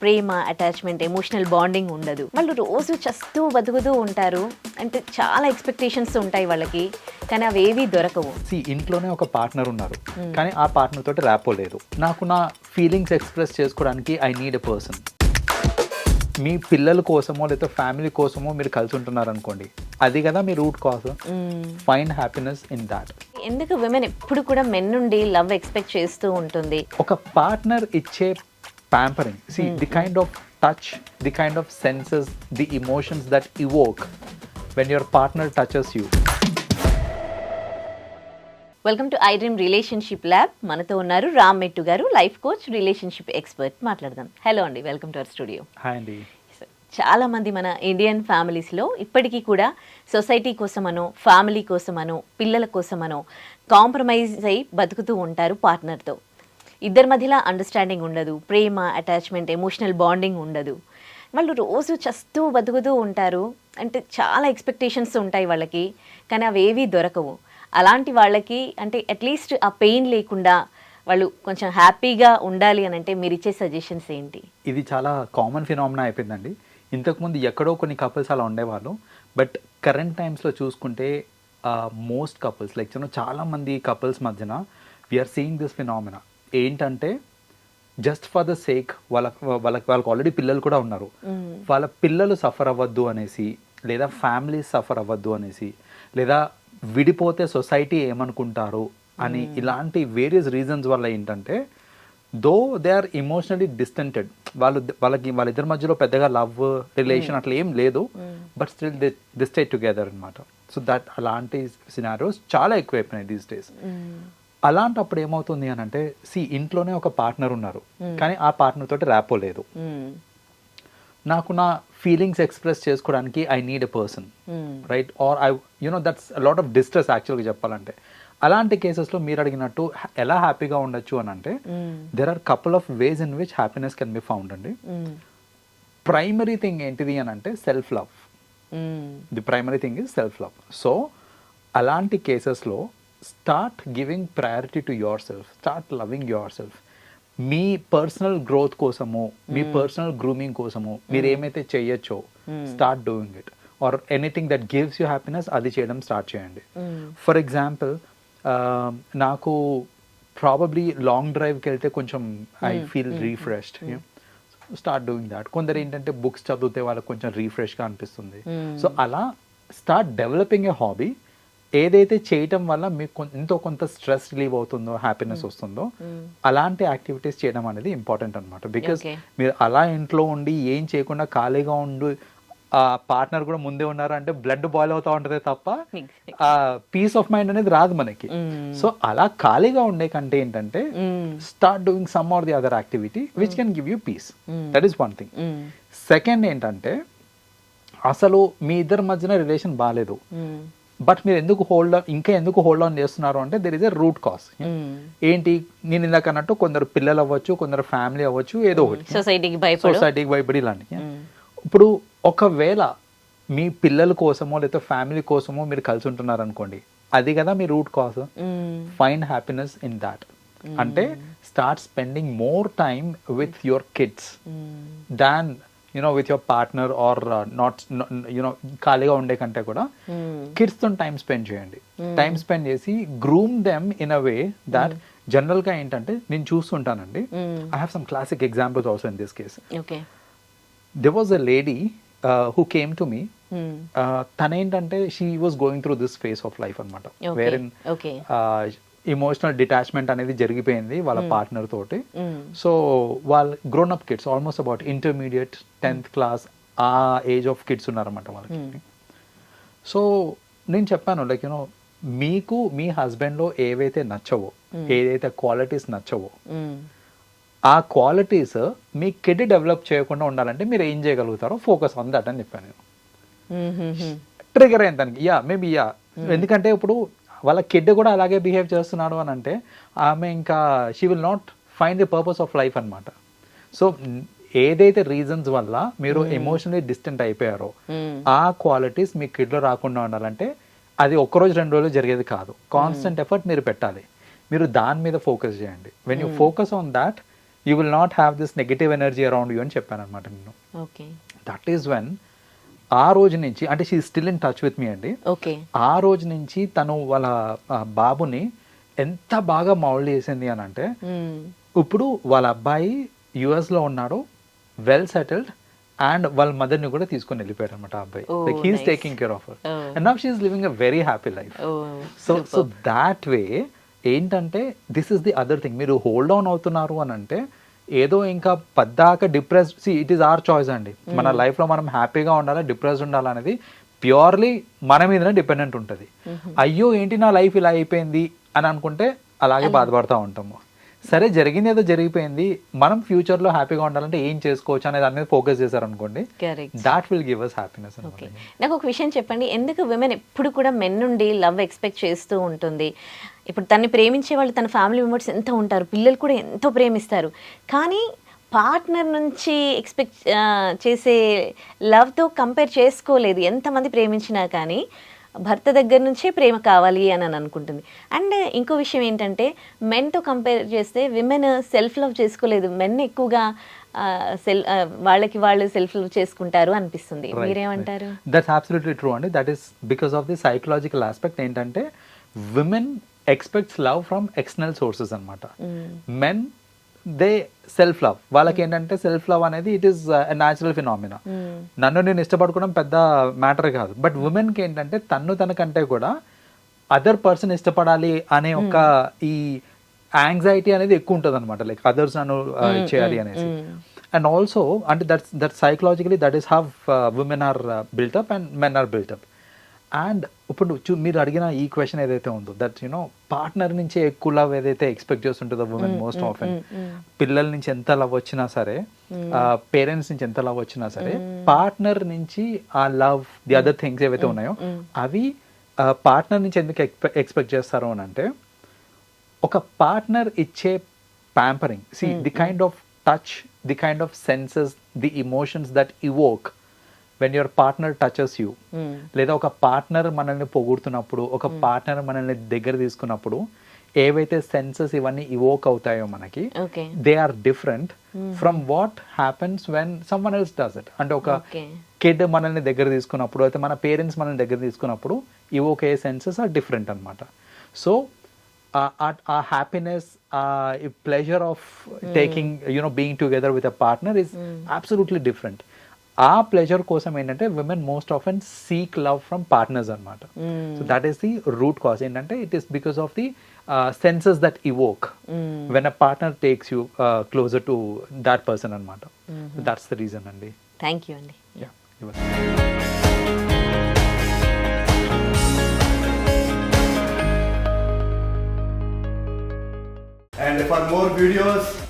ప్రేమ attachment emotional bonding ఉండదు. వాళ్ళు రోజు చస్తూ బతుకుతూ ఉంటారు. అంటే చాలా ఎక్స్పెక్టేషన్స్ ఉంటాయి వాళ్ళకి కానీ అవి ఏవి దొరకవు. సి ఇంట్లోనే ఒక పార్ట్నర్ ఉన్నారు. కానీ ఆ పార్ట్నర్ తోటి ర్యాపో లేదు. నాకు నా ఫీలింగ్స్ ఎక్స్ప్రెస్ చేసుకోవడానికి ఐ నీడ్ ఎ పర్సన్ మీ పిల్లల కోసమో లేదా ఫ్యామిలీ కోసమో మీరు కలిసి ఉంటున్నారు అనుకోండి అది కదా మీ root cause hmm. Find happiness in that ఎందుకు విమెన్ ఎప్పుడు కూడా మెన్ నుండి లవ్ ఎక్స్పెక్ట్ చేస్తూ ఉంటుంది? ఒక పార్ట్నర్ ఇచ్చే pampering see the kind of touch the kind of senses the emotions that evoke when your partner touches you welcome to iDream relationship lab మనతో ఉన్నారు రామ్ మెట్టు గారు లైఫ్ కోచ్ రిలేషన్షిప్ ఎక్స్పర్ట్ మాట్లాడదాం. Hello అండి welcome to our studio hi అండి. చాలా మంది మన Indian ఫ్యామిలీస్లో ఇప్పటికీ కూడా సొసైటీ కోసమనో ఫ్యామిలీ కోసమనో పిల్లల కోసమనో కాంప్రమైజ్ అయి బతుకుతూ ఉంటారు పార్ట్నర్తో ఇద్దరి మధ్యలో అండర్స్టాండింగ్ ఉండదు ప్రేమ అటాచ్మెంట్ ఎమోషనల్ బాండింగ్ ఉండదు. వాళ్ళు రోజు చస్తూ బతుకుతూ ఉంటారు. అంటే చాలా ఎక్స్పెక్టేషన్స్ ఉంటాయి వాళ్ళకి కానీ అవి ఏవీ దొరకవు. అలాంటి వాళ్ళకి అంటే అట్లీస్ట్ ఆ పెయిన్ లేకుండా వాళ్ళు కొంచెం హ్యాపీగా ఉండాలి అని అంటే మీరు ఇచ్చే సజెషన్స్ ఏంటి? ఇది చాలా కామన్ ఫినామినా అయిపోయిందండి. ఇంతకుముందు ఎక్కడో కొన్ని కపుల్స్ అలా ఉండేవాళ్ళు. బట్ కరెంట్ టైమ్స్లో చూసుకుంటే మోస్ట్ కపుల్స్ లైక్ చాలా చాలామంది కపుల్స్ మధ్యన we are seeing this phenomena ఏంటంటే జస్ట్ ఫర్ ద సేక్ వాళ్ళ వాళ్ళకి వాళ్ళకి ఆల్రెడీ పిల్లలు కూడా ఉన్నారు. వాళ్ళ పిల్లలు సఫర్ అవ్వద్దు అనేసి లేదా ఫ్యామిలీ సఫర్ అవ్వద్దు అనేసి లేదా విడిపోతే సొసైటీ ఏమనుకుంటారు అని ఇలాంటి వేరియస్ రీజన్స్ వల్ల ఏంటంటే though they are emotionally distanced వాళ్ళు వాళ్ళకి వాళ్ళిద్దరి మధ్యలో పెద్దగా లవ్ రిలేషన్ అట్లా ఏం లేదు but still the the stay together అనమాట సో దట్ అలాంటి సినారియోస్ చాలా ఎక్కువైపోయినాయి దీస్ డేస్ అలాంటప్పుడు ఏమవుతుంది అని అంటే సి ఇంట్లోనే ఒక పార్ట్నర్ ఉన్నారు కానీ ఆ పార్ట్నర్ తోటి ర్యాపో లేదు మ్మ్. నాకు నా ఫీలింగ్స్ ఎక్స్ప్రెస్ చేసుకోవడానికి I need a person. Right or I you know that's lot of distress యాక్చువల్గా చెప్పాలంటే అలాంటి కేసెస్లో మీరు అడిగినట్టు ఎలా హ్యాపీగా ఉండొచ్చు అని అంటే. There are couple of ways in which happiness can be found అండి. ప్రైమరీ థింగ్ ఏంటిది అని అంటే self love. The primary thing is self love so అలాంటి కేసెస్లో start giving priority to yourself start loving yourself me personal growth కోసము మీ personal grooming కోసము మీరు ఏమైతే చేయొచ్చో start doing it or anything that gives you happiness అది చేయడం start చేయండి. ఫర్ ఎగ్జాంపుల్ నాకు ప్రాబబ్లీ లాంగ్ డ్రైవ్కి వెళ్తే కొంచెం I feel refreshed start doing that కొందరు ఏంటంటే బుక్స్ చదివితే వాళ్ళకి కొంచెం రీఫ్రెష్గా అనిపిస్తుంది. సో అలా స్టార్ట్ డెవలపింగ్ ఏ హాబీ ఏదైతే చేయటం వల్ల మీకు ఎంతో కొంత స్ట్రెస్ రిలీవ్ అవుతుందో హ్యాపీనెస్ వస్తుందో అలాంటి యాక్టివిటీస్ చేయడం అనేది ఇంపార్టెంట్ అనమాట బికాస్. మీరు అలా ఇంట్లో ఉండి ఏం చేయకుండా ఖాళీగా ఉండి ఆ పార్ట్నర్ కూడా ముందే ఉన్నారు అంటే బ్లడ్ బాయిల్ అవుతా ఉంటదే తప్ప. ఆ పీస్ ఆఫ్ మైండ్ అనేది రాదు మనకి. సో అలా ఖాళీగా ఉండే కంటే ఏంటంటే. Start doing some or the other activity which can give you peace that is one thing. Second ఏంటంటే అసలు మీ ఇద్దరి మధ్యన రిలేషన్ బాగాలేదు. బట్ మీరు ఎందుకు హోల్డ్ ఇంకా ఎందుకు హోల్డ్ ఆన్ చేస్తున్నారు అంటే there is a root cause hmm. ఏంటి? నేను ఇందాక అన్నట్టు కొందరు పిల్లలు అవ్వచ్చు కొందరు ఫ్యామిలీ అవ్వచ్చు ఏదో ఒకటి. సొసైటీకి భయపడు. సొసైటీకి భయపడి ఇలాంటి. మ్మ్. ఇప్పుడు ఒకవేళ మీ పిల్లల కోసమో లేదా ఫ్యామిలీ కోసమో మీరు కలిసి ఉంటున్నారు అనుకోండి అది కదా మీ root cause. Find happiness in that అంటే start spending more time with your kids. Than you know with your partner or not you know ఖాళీగా ఉండే కంటే కూడా మ్మ్. కిడ్స్తో టైం స్పెండ్ చేయండి టైం స్పెండ్ చేసి groom them in a way that జనరల్గా ఏంటంటే నేను చూస్తుంటానండి. I have some classic examples also in this case there was a lady who came to me. తనేంటంటే she was going through this phase of life అనమాట. Wherein Okay. Emotional detachment అనేది జరిగిపోయింది వాళ్ళ partner తోటి. మ్మ్. So వాళ్ళ grown up kids almost about intermediate tenth class ఆ age of kids ఉన్నారన్నమాట వాళ్ళకి. సో నేను చెప్పాను లైక్ యూనో మీకు మీ హస్బెండ్లో ఏవైతే నచ్చవో ఏదైతే క్వాలిటీస్ నచ్చవో. ఆ క్వాలిటీస్ మీ కిడ్ డెవలప్ చేయకుండా ఉండాలంటే మీరు ఏం చేయగలుగుతారో ఫోకస్ ఆన్ దట్ అని చెప్పాను నేను. ట్రిగర్ అయింది దానికి యా మేబీ యా. ఎందుకంటే ఇప్పుడు వాళ్ళ కిడ్ కూడా అలాగే బిహేవ్ చేస్తున్నాడు అని అంటే ఆమె ఇంకా she will not find the purpose of life అనమాట సో ఏదైతే రీజన్స్ వల్ల మీరు ఎమోషనలీ డిస్టెంట్ అయిపోయారో మ్మ్. ఆ క్వాలిటీస్ మీ కిడ్లో రాకుండా ఉండాలంటే అది ఒక్కరోజు రెండు రోజులు జరిగేది కాదు. కాన్స్టెంట్ ఎఫర్ట్ మీరు పెట్టాలి. మీరు దాని మీద ఫోకస్ చేయండి. When you focus on that you will not have this negative energy around you అని చెప్పాను అనమాట నేను దట్ ఈస్ వెన్ ఆ రోజు నుంచి అంటే she still in touch with me అండి. ఓకే ఆ రోజు నుంచి తను వాళ్ళ బాబుని ఎంత బాగా మౌల్డ్ చేసింది అని అంటే మ్మ్. ఇప్పుడు వాళ్ళ అబ్బాయి యుఎస్లో ఉన్నాడు వెల్ సెటిల్డ్ అండ్ వాళ్ళ మదర్ని కూడా తీసుకొని వెళ్ళిపోయాడు అనమాట ఆ అబ్బాయి. Like he's nice. Taking care of. And now she's living a very happy life so so that way ఏంటంటే this is the other thing మీరు హోల్డ్ ఆన్ అవుతున్నారు అని అంటే ఏదో ఇంకా పద్దాక depress see it is our choice అండి. మన లైఫ్లో మనం హ్యాపీగా ఉండాలా డిప్రెస్డ్ ఉండాలనేది ప్యూర్లీ మన మీదనే డిపెండెంట్ ఉంటుంది. అయ్యో ఏంటి నా లైఫ్ ఇలా అయిపోయింది అని అనుకుంటే అలాగే బాధపడతా ఉంటాము. సరే జరిగింది ఏదో జరిగిపోయింది మనం ఫ్యూచర్లో హ్యాపీగా ఉండాలంటే ఏం చేసుకోవచ్చు అనే దాని మీద ఫోకస్ చేశారనుకోండి correct that will give us happiness నాకు ఒక విషయం చెప్పండి ఎందుకు విమెన్ ఎప్పుడు కూడా మెన్ నుండి లవ్ ఎక్స్పెక్ట్ చేస్తూ ఉంటుంది? ఇప్పుడు తన్ని ప్రేమించే వాళ్ళు తన ఫ్యామిలీ మెంబర్స్ ఎంత ఉంటారు పిల్లలు కూడా ఎంతో ప్రేమిస్తారు. కానీ పార్ట్నర్ నుంచి ఎక్స్పెక్ట్ చేసే లవ్తో కంపేర్ చేసుకోలేదు. ఎంతమంది ప్రేమించినా కానీ భర్త దగ్గర నుంచే ప్రేమ కావాలి అని అని అనుకుంటుంది. అండ్ ఇంకో విషయం ఏంటంటే మెన్తో కంపేర్ చేస్తే విమెన్ సెల్ఫ్ లవ్ చేసుకోలేదు. మెన్ ఎక్కువగా సెల్ వాళ్ళకి వాళ్ళు సెల్ఫ్ లవ్ చేసుకుంటారు అనిపిస్తుంది. మీరేమంటారు? దట్స్ అబ్సల్యూట్లీ ట్రూ అండి that is because of the psychological aspect ఏంటంటే women expects love from external sources అనమాట మెన్ దే సెల్ఫ్ లవ్ వాళ్ళకి ఏంటంటే సెల్ఫ్ లవ్ అనేది ఇట్ ఈస్ న్యాచురల్ ఫినామినా నన్ను నేను ఇష్టపడుకోవడం పెద్ద మ్యాటర్ కాదు. బట్ ఉమెన్కి ఏంటంటే తన్ను తనకంటే కూడా అదర్ పర్సన్ ఇష్టపడాలి అనే ఒక ఈ యాంగ్జైటీ అనేది ఎక్కువ ఉంటుంది అనమాట లైక్ అదర్స్ నన్ను uh, చేయాలి అనేసి. అండ్ ఆల్సో అంటే that's that psychologically that is how women are built up and men are built up and ఇప్పుడు చూ మీరు అడిగిన ఈ క్వశ్చన్ ఏదైతే ఉందో దట్ యునో పార్ట్నర్ నుంచి ఎక్కువ లవ్ ఏదైతే ఎక్స్పెక్ట్ చేస్తుంటుందో ఉమెన్ మోస్ట్ ఆఫెన్ పిల్లల నుంచి ఎంత లవ్ వచ్చినా సరే పేరెంట్స్ నుంచి ఎంత లవ్ వచ్చినా సరే పార్ట్నర్ నుంచి ఆ లవ్ ది అదర్ థింగ్స్ ఏవైతే ఉన్నాయో అవి పార్ట్నర్ నుంచి ఎందుకు ఎక్స్పెక్ట్ చేస్తారు అని అంటే ఒక పార్ట్నర్ ఇచ్చే pampering see the kind of touch the kind of senses the emotions that evoke when your partner touches you లేదా ఒక పార్ట్నర్ మనల్ని పొగుడుతున్నప్పుడు ఒక పార్ట్నర్ మనల్ని దగ్గర తీసుకున్నప్పుడు ఏవైతే సెన్సెస్ ఇవన్నీ ఇవోక్ అవుతాయో మనకి they are different from what happens when someone else does it అంటే ఒక కిడ్ మనల్ని దగ్గర తీసుకున్నప్పుడు అయితే మన పేరెంట్స్ మనల్ని దగ్గర తీసుకున్నప్పుడు ఇవి ఒకే సెన్సెస్ ఆర్ డిఫరెంట్ అనమాట సో ఆ హ్యాపీనెస్ ఆ pleasure of taking you know being together with a partner is absolutely different ఆ ప్లెజర్ కోసం ఏంటంటే women most of and seek love from partners అనమాట so that is the root cause ఏంటంటే it is because of the senses that evoke when a partner takes you closer to that person అనమాట that's the reason అండి. Thank you అండి. And for more videos,